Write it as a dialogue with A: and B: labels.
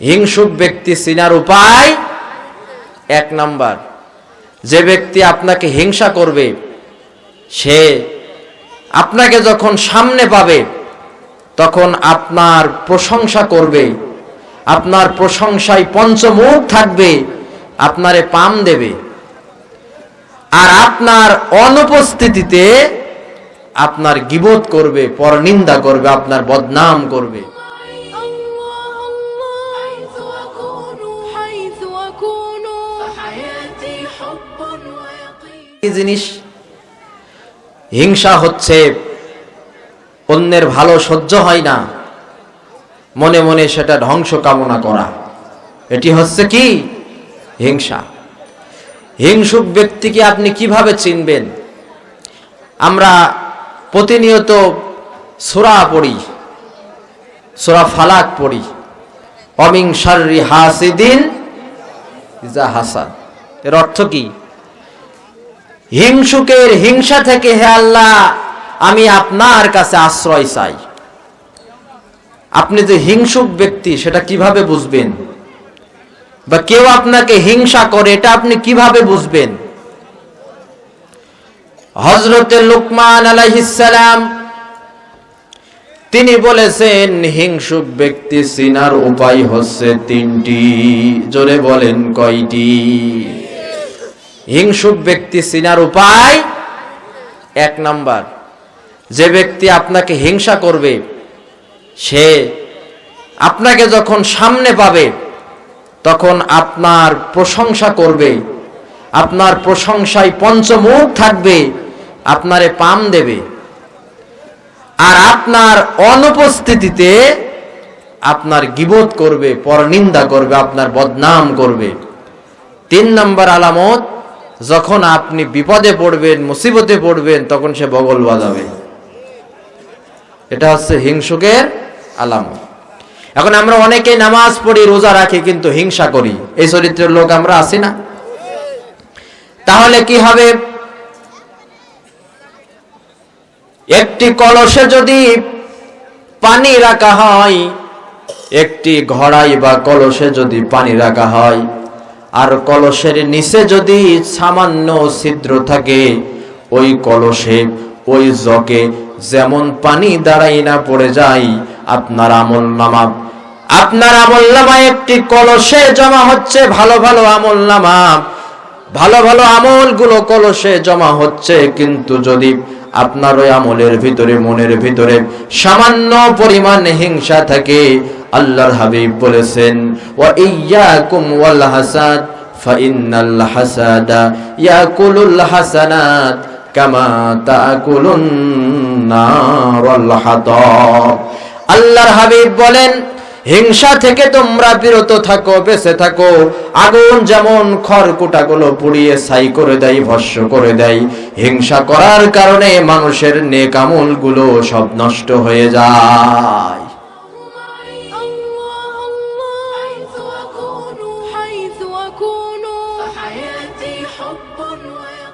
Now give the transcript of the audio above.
A: হিংসুক ব্যক্তি চিনার উপায় এক নাম্বার। যে ব্যক্তি আপনাকে হিংসা করবে, সে আপনাকে যখন সামনে পাবে, তখন আপনার প্রশংসা করবে, আপনার প্রশংসায় পঞ্চমুখ থাকবে, আপনারে পাম দেবে। আর আপনার অনুপস্থিতিতে আপনার গিবোধ করবে, পরনিন্দা করবে, আপনার বদনাম করবে। জিনিস, হিংসা হচ্ছে, অন্যের ভালো সহ্য হয় না, মনে মনে সেটা ধ্বংস কামনা করা। এটি হচ্ছে কি? হিংসা। হিংসুক ব্যক্তিকে আপনি কীভাবে চিনবেন? আমরা প্রতিনিয়ত সুরা পড়ি, সুরা ফালাক পড়ি। অমিং শাররি হাসিদিন এর অর্থ কি? হিংসুকের হিংসা থেকে হে আল্লাহ, আমি আপনার কাছে আশ্রয় চাই। আপনি যে হিংসুক ব্যক্তি, সেটা কীভাবে বুঝবেন? বা কেউ আপনাকে হিংসা করে, এটা আপনি কীভাবে বুঝবেন? হজরতে লুকমান আলাইহিসালাম তিনি বলেছেন, হিংসুক ব্যক্তি চিনার উপায় হচ্ছে তিনটি। জোরে বলেন কয়টি? হিংসুক ব্যক্তি চিনার উপায় এক নাম্বার। যে ব্যক্তি আপনাকে হিংসা করবে, সে আপনাকে যখন সামনে পাবে, তখন আপনার প্রশংসা করবে, আপনার প্রশংসায় পঞ্চমুখ থাকবে, আপনারে পাম দেবে। আর আপনার অনুপস্থিতিতে আপনার গিবোধ করবে, পরনিন্দা করবে, আপনার বদনাম করবে। তিন নম্বর আলামত যখন আপনি বিপদে পড়বেন, মুসিবতে পড়বেন, তখন সে বগল বাজাবে। এটা হচ্ছে হিংসুকের আলাম এখন আমরা অনেকে নামাজ পড়ি, রোজা রাখি, কিন্তু হিংসা করি। এই চরিত্রের লোক আমরা আছি না। তাহলে কি হবে? একটি কলসে যদি পানি রাখা হয়, একটি ঘড়াই বা কলসে যদি পানি রাখা হয় আর কলসের নিচে যদি সামান্য ছিদ্র থাকে, ওই কলসে, ওই জকে যেমন পানি দাঁড়াই না পড়ে যায়, আপনার আমল নামা। আপনার আমল নামা একটি কলসে জমা হচ্ছে, ভালো ভালো আমল নামা। ভালো ভালো আমলগুলো কলসে জমা হচ্ছে, কিন্তু যদি আপনার ওই আমলের ভিতরে, মনের ভিতরে সামান্য পরিমাণ হিংসা থাকে। আল্লাহর হাবিব বলেছেন ও ইয়াকুম ওয়াল হাসাদ, ফাইন্নাল হাসাদা ইয়াকুলুল হাসানাত কামা আল্লাহর হাবিব বলেন হিংসা থেকে তোমরা বিরত থাকো বেঁচে থাকো আগুন যেমন খড়কুটাগুলো পুড়িয়ে ছাই করে দেয় ভস্য করে দেয় হিংসা করার কারণে মানুষের নেকামল গুলো সব নষ্ট হয়ে যায়
B: الله الله حيث أكون حيث أكون فحياتي حب ويقين